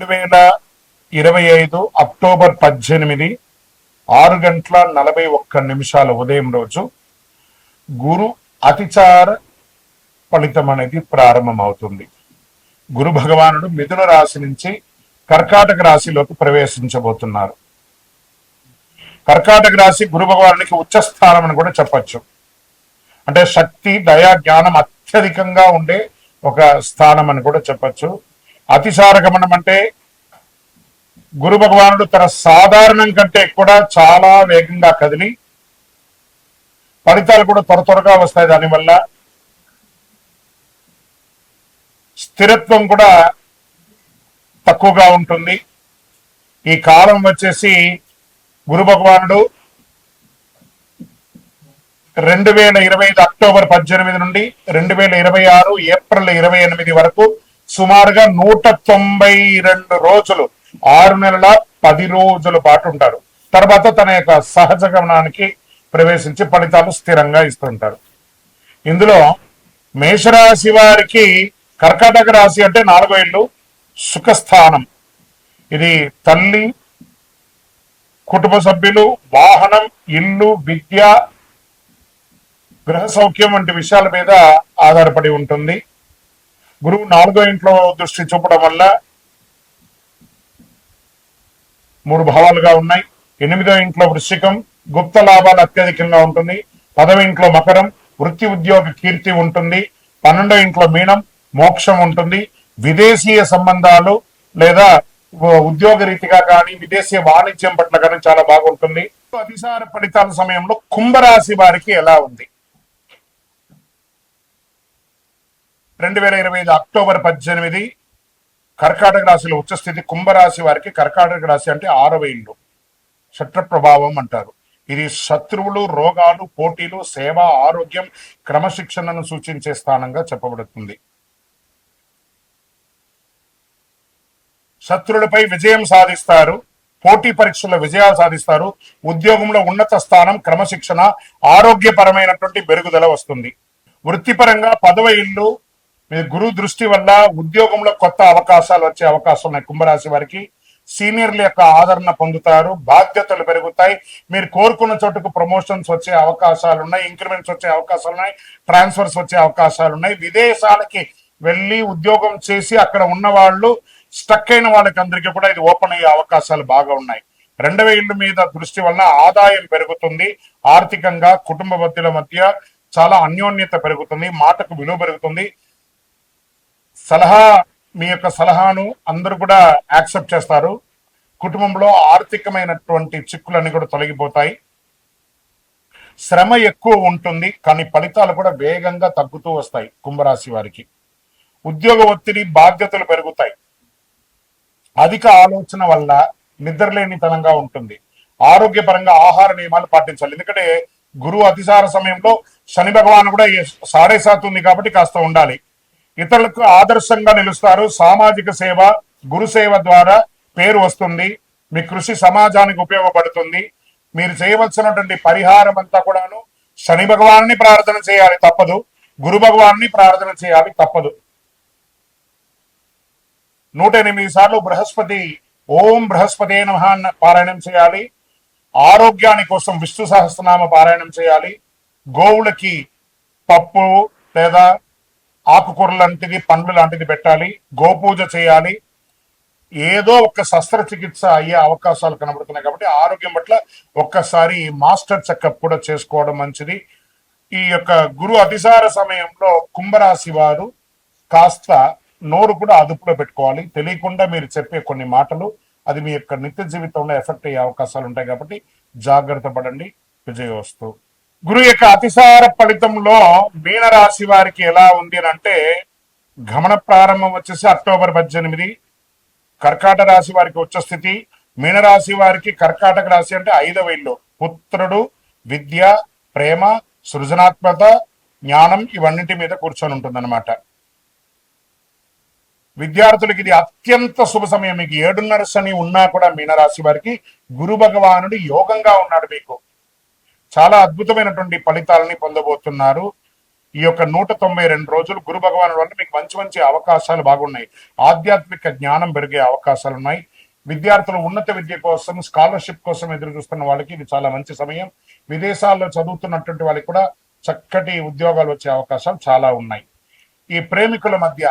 రెండు వేల ఇరవై ఐదు అక్టోబర్ పద్దెనిమిది ఆరు గంటల నలభై ఒక్క నిమిషాల ఉదయం రోజు గురు అతిచార ఫలితం అనేది ప్రారంభమవుతుంది. గురు భగవానుడు మిథున రాశి నుంచి కర్కాటక రాశిలోకి ప్రవేశించబోతున్నారు. కర్కాటక రాశి గురు భగవానునికి ఉచ్చస్థానం అని కూడా చెప్పచ్చు. అంటే శక్తి దయా జ్ఞానం అత్యధికంగా ఉండే ఒక స్థానం అని కూడా చెప్పచ్చు. అతిసార గమనం అంటే గురు భగవానుడు తన సాధారణం కంటే కూడా చాలా వేగంగా కదిలి ఫలితాలు కూడా త్వర త్వరగా వస్తాయి. దానివల్ల స్థిరత్వం కూడా తక్కువగా ఉంటుంది. ఈ కాలం వచ్చేసి గురు భగవానుడు రెండు వేల ఇరవై ఐదు అక్టోబర్ పద్దెనిమిది నుండి రెండు వేల ఇరవై ఆరు ఏప్రిల్ ఇరవై ఎనిమిది వరకు సుమారుగా నూట తొంభై రెండు రోజులు ఆరు నెలల పది రోజుల పాటు ఉంటారు. తర్వాత తన యొక్క సహజ గమనానికి ప్రవేశించి ఫలితాలు స్థిరంగా ఇస్తుంటారు. ఇందులో మేషరాశి వారికి కర్కాటక రాశి అంటే నాలుగో ఇల్లు సుఖస్థానం. ఇది తల్లి కుటుంబ సభ్యులు వాహనం ఇల్లు విద్య గృహ సౌఖ్యం వంటి విషయాల మీద ఆధారపడి ఉంటుంది. గురువు నాలుగో ఇంట్లో దృష్టి చూపడం వల్ల మూడు భావాలుగా ఉన్నాయి. ఎనిమిదో ఇంట్లో వృశ్చికం గుప్త లాభాలు అత్యధికంగా ఉంటుంది. పదవ ఇంట్లో మకరం వృత్తి ఉద్యోగ కీర్తి ఉంటుంది. పన్నెండో ఇంట్లో మీనం మోక్షం ఉంటుంది. విదేశీయ సంబంధాలు లేదా ఉద్యోగ రీతిగా కానీ విదేశీయ వాణిజ్యం పట్ల కానీ చాలా బాగుంటుంది. అధిసార ఫలితాల సమయంలో కుంభరాశి వారికి ఎలా ఉంది? రెండు వేల ఇరవై ఐదు అక్టోబర్ పద్దెనిమిది కర్కాటక రాశిలో ఉచ్చస్థితి కుంభరాశి వారికి కర్కాటక రాశి అంటే ఆరవ ఇల్లు. శత్రు ప్రభావం అంటారు. ఇది శత్రువులు రోగాలు పోటీలు సేవ ఆరోగ్యం క్రమశిక్షణను సూచించే స్థానంగా చెప్పబడుతుంది. శత్రులపై విజయం సాధిస్తారు. పోటీ పరీక్షల్లో విజయాలు సాధిస్తారు. ఉద్యోగంలో ఉన్నత స్థానం క్రమశిక్షణ ఆరోగ్యపరమైనటువంటి మెరుగుదల వస్తుంది. వృత్తిపరంగా పదవ ఇల్లు మీ గురు దృష్టి వల్ల ఉద్యోగంలో కొత్త అవకాశాలు వచ్చే అవకాశం ఉన్నాయి. కుంభరాశి వారికి సీనియర్ల యొక్క ఆదరణ పొందుతారు బాధ్యతలు పెరుగుతాయి. మీరు కోరుకున్న చోటుకు ప్రమోషన్స్ వచ్చే అవకాశాలు ఉన్నాయి ఇంక్రిమెంట్స్ వచ్చే అవకాశాలు ఉన్నాయి ట్రాన్స్ఫర్స్ వచ్చే అవకాశాలు ఉన్నాయి. విదేశాలకి వెళ్ళి ఉద్యోగం చేసి అక్కడ ఉన్న వాళ్ళు స్టక్ అయిన వాళ్ళకి అందరికీ కూడా ఇది ఓపెన్ అయ్యే అవకాశాలు బాగా ఉన్నాయి. రెండవ ఇల్లు మీద దృష్టి వలన ఆదాయం పెరుగుతుంది. ఆర్థికంగా కుటుంబ మధ్యల మధ్య చాలా అన్యోన్యత పెరుగుతుంది. మాటకు విలువ పెరుగుతుంది. సలహా మీ యొక్క సలహాను అందరూ కూడా యాక్సెప్ట్ చేస్తారు. కుటుంబంలో ఆర్థికమైనటువంటి చిక్కులన్నీ కూడా తొలగిపోతాయి. శ్రమ ఎక్కువ ఉంటుంది కానీ ఫలితాలు కూడా వేగంగా తగ్గుతూ వస్తాయి కుంభరాశి వారికి. ఉద్యోగ ఒత్తిడి బాధ్యతలు పెరుగుతాయి. అధిక ఆలోచన వల్ల నిద్రలేనితనంగా ఉంటుంది. ఆరోగ్యపరంగా ఆహార నియమాలు పాటించాలి. ఎందుకంటే గురువు అతిసార సమయంలో శని భగవాన్ కూడా సాడే ఉంది కాబట్టి కాస్త ఉండాలి. ఇతరులకు ఆదర్శంగా నిలుస్తారు. సామాజిక సేవ గురు సేవ ద్వారా పేరు వస్తుంది. మీ కృషి సమాజానికి ఉపయోగపడుతుంది. మీరు చేయవలసినటువంటి పరిహారం అంతా కూడాను శని భగవాన్ని ప్రార్థన చేయాలి తప్పదు. గురు భగవాన్ని ప్రార్థన చేయాలి తప్పదు. నూట ఎనిమిది సార్లు బృహస్పతి ఓం బృహస్పతి నమ పారాయణం చేయాలి. ఆరోగ్యాని కోసం విష్ణు సహస్రనామ పారాయణం చేయాలి. గోవులకి పప్పు లేదా ఆకుకూర లాంటిది పండ్లు లాంటిది పెట్టాలి గోపూజ చేయాలి. ఏదో ఒక శస్త్రచికిత్స అయ్యే అవకాశాలు కనబడుతున్నాయి కాబట్టి ఆరోగ్యం పట్ల ఒక్కసారి మాస్టర్ చెకప్ కూడా చేసుకోవడం మంచిది. ఈ యొక్క గురు అతిసార సమయంలో కుంభరాశి వారు కాస్త నోరు కూడా అదుపులో పెట్టుకోవాలి. తెలియకుండా మీరు చెప్పే కొన్ని మాటలు అది మీ యొక్క నిత్య జీవితంలో ఎఫెక్ట్ అయ్యే అవకాశాలు ఉంటాయి కాబట్టి జాగ్రత్త పడండి. విజయవస్తు. గురు యొక్క అతిసార ఫలితంలో మీనరాశి వారికి ఎలా ఉంది అని అంటే గమన ప్రారంభం వచ్చేసి అక్టోబర్ పద్దెనిమిది. కర్కాటక రాశి వారికి వచ్చే స్థితి మీనరాశి వారికి కర్కాటక రాశి అంటే ఐదవ ఇల్లు. పుత్రుడు విద్య ప్రేమ సృజనాత్మక జ్ఞానం ఇవన్నింటి మీద కూర్చొని ఉంటుందన్నమాట. విద్యార్థులకి ఇది అత్యంత శుభ సమయం. మీకు ఏడున్నర శని ఉన్నా కూడా మీనరాశి వారికి గురు భగవానుడు యోగంగా ఉన్నాడు మీకు. చాలా అద్భుతమైనటువంటి ఫలితాలని పొందబోతున్నారు. ఈ యొక్క నూట తొంభై రెండు రోజులు గురు భగవాను వల్ల మీకు మంచి మంచి అవకాశాలు బాగున్నాయి. ఆధ్యాత్మిక జ్ఞానం పెరిగే అవకాశాలు ఉన్నాయి. విద్యార్థులు ఉన్నత విద్య కోసం స్కాలర్షిప్ కోసం ఎదురు చూస్తున్న వాళ్ళకి ఇది చాలా మంచి సమయం. విదేశాల్లో చదువుతున్నటువంటి వాళ్ళకి కూడా చక్కటి ఉద్యోగాలు వచ్చే అవకాశాలు చాలా ఉన్నాయి. ఈ ప్రేమికుల మధ్య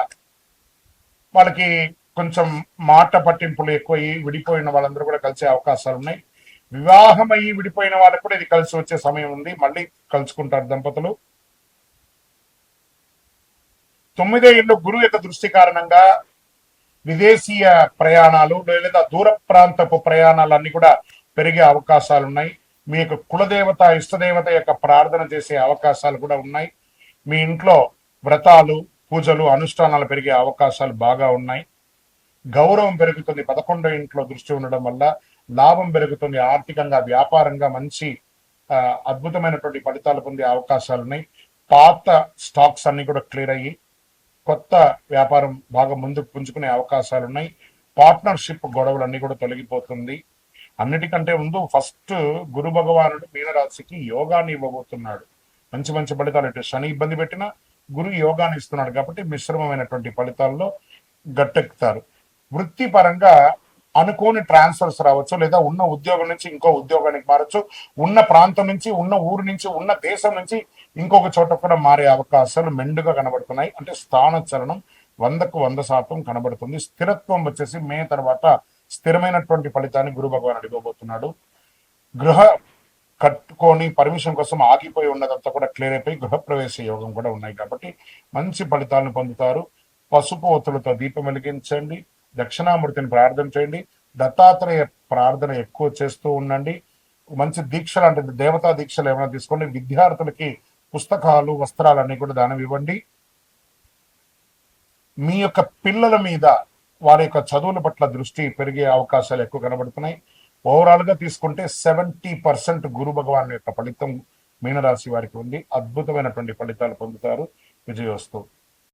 వాళ్ళకి కొంచెం మాట పట్టింపులు ఎక్కువ విడిపోయిన వాళ్ళందరూ కూడా కలిసే అవకాశాలు ఉన్నాయి. వివాహం అయ్యి విడిపోయిన వాళ్ళకి కూడా ఇది కలిసి వచ్చే సమయం ఉంది. మళ్ళీ కలుసుకుంటారు దంపతులు. తొమ్మిదే ఇళ్ళు గురువు యొక్క దృష్టి కారణంగా విదేశీయ ప్రయాణాలు లేదా దూర ప్రాంతపు ప్రయాణాలు కూడా పెరిగే అవకాశాలు ఉన్నాయి మీ యొక్క కులదేవత ఇష్టదేవత యొక్క ప్రార్థన చేసే అవకాశాలు కూడా ఉన్నాయి. మీ ఇంట్లో వ్రతాలు పూజలు అనుష్ఠానాలు పెరిగే అవకాశాలు బాగా ఉన్నాయి. గౌరవం పెరుగుతుంది. పదకొండో ఇంట్లో దృష్టి ఉండడం వల్ల లాభం పెరుగుతుంది ఆర్థికంగా వ్యాపారంగా మంచి అద్భుతమైనటువంటి ఫలితాలు పొందే అవకాశాలు ఉన్నాయి. పాత స్టాక్స్ అన్ని కూడా క్లియర్ అయ్యి కొత్త వ్యాపారం బాగా ముందుకు పుంజుకునే అవకాశాలు ఉన్నాయి. పార్ట్నర్షిప్ గొడవలు అన్ని కూడా తొలగిపోతుంది. అన్నిటికంటే ముందు ఫస్ట్ గురు భగవానుడు మీనరాశికి యోగాన్ని ఇవ్వబోతున్నాడు. మంచి మంచి ఫలితాలు ఇటు శని ఇబ్బంది పెట్టినా గురు యోగాన్ని ఇస్తున్నాడు కాబట్టి మిశ్రమమైనటువంటి ఫలితాల్లో గట్టెక్కుతారు. వృత్తిపరంగా అనుకోని ట్రాన్స్ఫర్స్ రావచ్చు లేదా ఉన్న ఉద్యోగం నుంచి ఇంకో ఉద్యోగానికి మారచ్చు ఉన్న ప్రాంతం నుంచి ఉన్న ఊరు నుంచి ఉన్న దేశం నుంచి ఇంకొక చోట కూడా మారే అవకాశాలు మెండుగా కనబడుతున్నాయి. అంటే స్థాన చలనం వందకు వంద శాతం కనబడుతుంది. స్థిరత్వం వచ్చేసి మే తర్వాత స్థిరమైనటువంటి ఫలితాన్ని గురు భగవాన్ అడిగబోతున్నాడు. గృహ కట్టుకొని పర్మిషన్ కోసం ఆగిపోయి ఉన్నదంతా కూడా క్లియర్ అయిపోయి గృహప్రవేశ యోగం కూడా ఉన్నాయి కాబట్టి మంచి ఫలితాలను పొందుతారు. పసుపు ఒత్తులతో దీపం వెలిగించండి. దక్షిణామూర్తిని ప్రార్థన చేయండి. దత్తాత్రేయ ప్రార్థన ఎక్కువ చేస్తూ ఉండండి. మంచి దీక్షలు అంటే దేవతా దీక్షలు ఏమైనా తీసుకోండి. విద్యార్థులకి పుస్తకాలు వస్త్రాలు అన్ని కూడా దానం ఇవ్వండి. మీ యొక్క పిల్లల మీద వారి యొక్క చదువుల పట్ల దృష్టి పెరిగే అవకాశాలు ఎక్కువ కనబడుతున్నాయి. ఓవరాల్గా తీసుకుంటే సెవెంటీ పర్సెంట్ గురు భగవాన్ యొక్క ఫలితం మీనరాశి వారికి ఉంది. అద్భుతమైనటువంటి ఫలితాలు పొందుతారు. విజయోస్తు